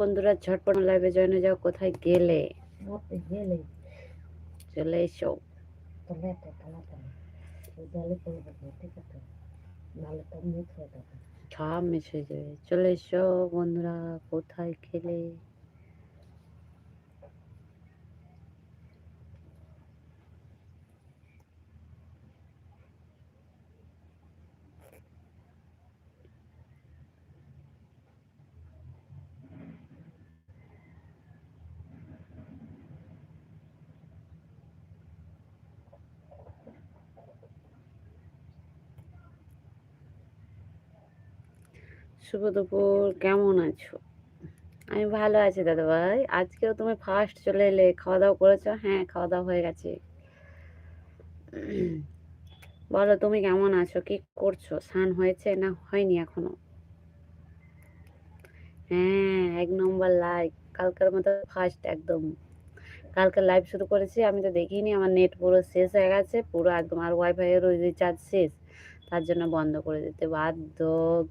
বন্ধুরা ঝটপট লাইভে জয়েন হয়ে যাও। কোথায় গেলে? গেলে। চলে এসো। সব মিস যাবে। চলে এসো বন্ধুরা কোথায় খেলে শুভ দুপুর, কেমন আছো? আমি ভালো আছি দাদা ভাই। আজকেও তুমি ফার্স্ট চলে এলে খাওয়া দাওয়া করেছ? হ্যাঁ খাওয়া দাওয়া হয়ে গেছে। বলো, তুমি কেমন আছো? কি করছ? স্নান হয়েছে না হয়নি এখনও? হ্যাঁ এক নম্বর লাইক কালকের মতো ফার্স্ট একদম। কালকে লাইভ শুরু করেছি, আমি তো দেখিনি। আমার নেট পুরো শেষ হয়ে গেছে, পুরো একদম আর ওয়াইফাই এর রিচার্জ শেষ। তার জন্য বন্ধ করে দিতে বাধ্য,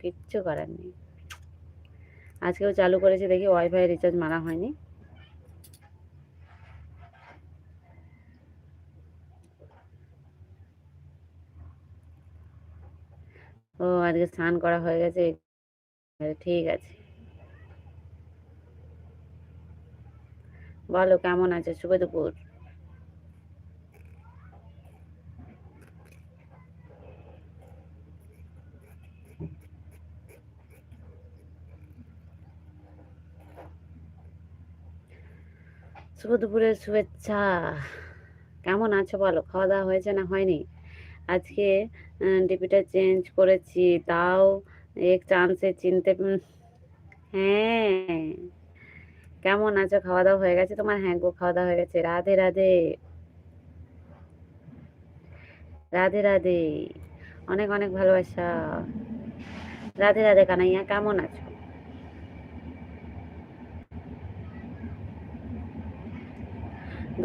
কিচ্ছু করার নেই। আজকেও চালু করেছি দেখি ওয়াইফাই রিচার্জ মারা হয়নি। ও, আজকে স্নান করা হয়ে গেছে ঠিক আছে। বলো, কেমন আছে? শুভ দুপুর। শুভ দুপুরের শুভেচ্ছা। কেমন আছো বলো? খাওয়া দাওয়া হয়েছে না হয়নি? আজকে ডিপিটা চেঞ্জ করেছি, তাও এক চান্সে চিনতে হ্যাঁ। কেমন আছো? খাওয়া দাওয়া হয়ে গেছে তোমার? হ্যাঁ গো খাওয়া দাওয়া হয়ে গেছে। রাধে রাধে। রাধে রাধে। অনেক অনেক ভালোবাসা। রাধে রাধে কানাইয়া কেমন আছো?